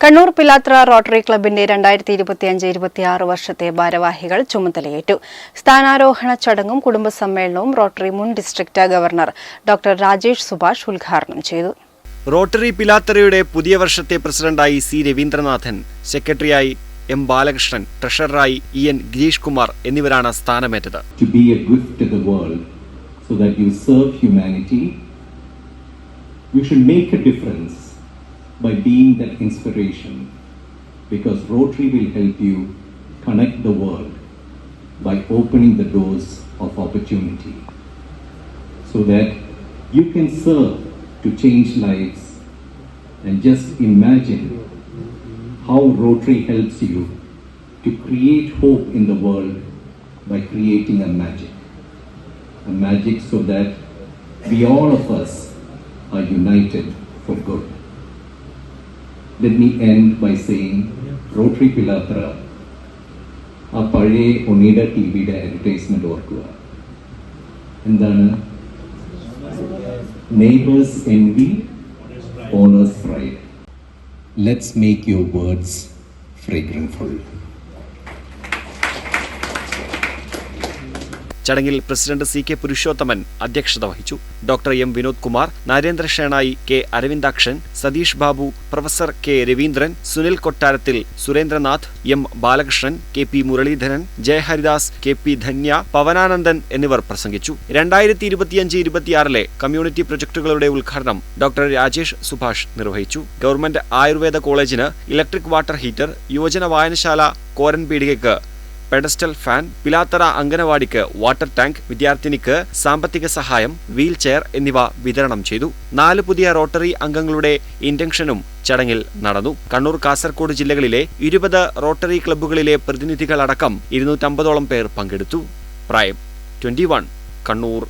കണ്ണൂർ പിലാത്ര rotary ക്ലബിന്റെ രണ്ടായിരത്തി ഇരുപത്തിയഞ്ച് ഇരുപത്തിയാറ് വർഷത്തെ ഭാരവാഹികൾ ചുമതലയേറ്റു സ്ഥാനാരോഹണ ചടങ്ങും കുടുംബസമ്മേളനവും റോട്ടറി മുൻ district governor doctor Rajesh Subhash ഉദ്ഘാടനം ചെയ്തു റോട്ടറി പിലാത്തറയുടെ പുതിയ വർഷത്തെ പ്രസിഡന്റായി സി രവീന്ദ്രനാഥൻ സെക്രട്ടറിയായി എം ബാലകൃഷ്ണൻ ട്രഷററായി ഇ എൻ ഗിരീഷ് കുമാർ എന്നിവരാണ് സ്ഥാനമേറ്റത് to be a gift to the world so that you serve humanity. You should make a difference by being that inspiration because Rotary will help you connect the world by opening the doors of opportunity so that you can serve to change lives and just imagine how Rotary helps you to create hope in the world by creating a magic. A magic so that we all of us are united for good Let me end by saying Rotary Pilatra ആ പഴയ Onida T വിയുടെ advertisement ഓർക്കുക എന്താണ് neighbours envy owners pride let's make your words fragrantful ചടങ്ങിൽ president C K Purushothaman അധ്യക്ഷത വഹിച്ചു. Doctor M Vinod Kumar Narendra Shenoy K Aravindakshan Satheesh Babu professor K Raveendran Sunil Kottarathil Surendranath M Balakrishnan K P Muraleedharan Jayaharidas K P Dhanya Pavananandan എന്നിവർ പ്രസംഗിച്ചു. രണ്ടായിരത്തി ഇരുപത്തിയഞ്ച് ഇരുപത്തിയാറിലെ community പ്രൊജക്ടുകളുടെ ഉദ്ഘാടനം doctor Rajesh Subhash നിർവഹിച്ചു. Government Ayurveda കോളേജിന് ഇലക്ട്രിക് വാട്ടർ ഹീറ്റർ യുവജന വായനശാല കോരൻ പീടികയ്ക്ക് പെഡസ്റ്റൽ ഫാൻ പിലാത്തറ അംഗനവാടിക്ക് വാട്ടർ ടാങ്ക് വിദ്യാർത്ഥിനിക്ക് സാമ്പത്തിക സഹായം വീൽ ചെയർ എന്നിവ വിതരണം ചെയ്തു. നാല് പുതിയ റോട്ടറി അംഗങ്ങളുടെ ഇൻഡക്ഷനും ചടങ്ങിൽ നടന്നു. കണ്ണൂർ കാസർകോട് ജില്ലകളിലെ ഇരുപത് റോട്ടറി ക്ലബ്ബുകളിലെ പ്രതിനിധികളടക്കം ഇരുന്നൂറ്റമ്പതോളം പേർ പങ്കെടുത്തു. പ്രായം ട്വന്റി കണ്ണൂർ.